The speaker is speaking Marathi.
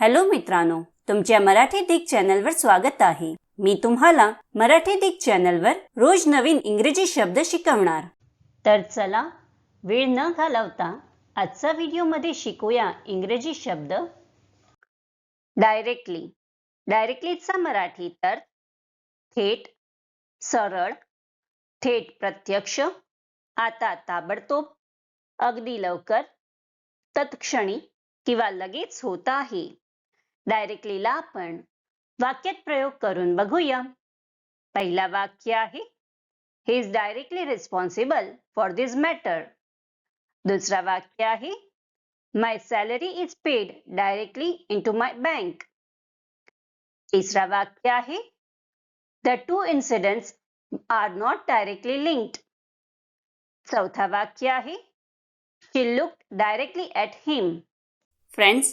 हॅलो मित्रांनो तुमच्या मराठी दिग चॅनलवर स्वागत आहे. मी तुम्हाला मराठी दिग चॅनलवर रोज नवीन इंग्रजी शब्द शिकवणार. तर चला वेळ न घालवता आजचा व्हिडिओमध्ये शिकूया इंग्रजी शब्द. डायरेक्टली डायरेक्टलीचा मराठी तर थेट सरळ थेट प्रत्यक्ष आता ताबडतोब अगदी लवकर तत्क्षणी किंवा लगेच होत आहे. डायरेक्टलीला आपण. वाक्यात प्रयोग करून बघूया. पहिला वाक्य आहे he is directly responsible for this matter दुसरा वाक्य आहे my salary is paid directly into my bank तिसरा वाक्य आहे the two incidents are not directly linked चौथा वाक्य आहे she look directly at him friends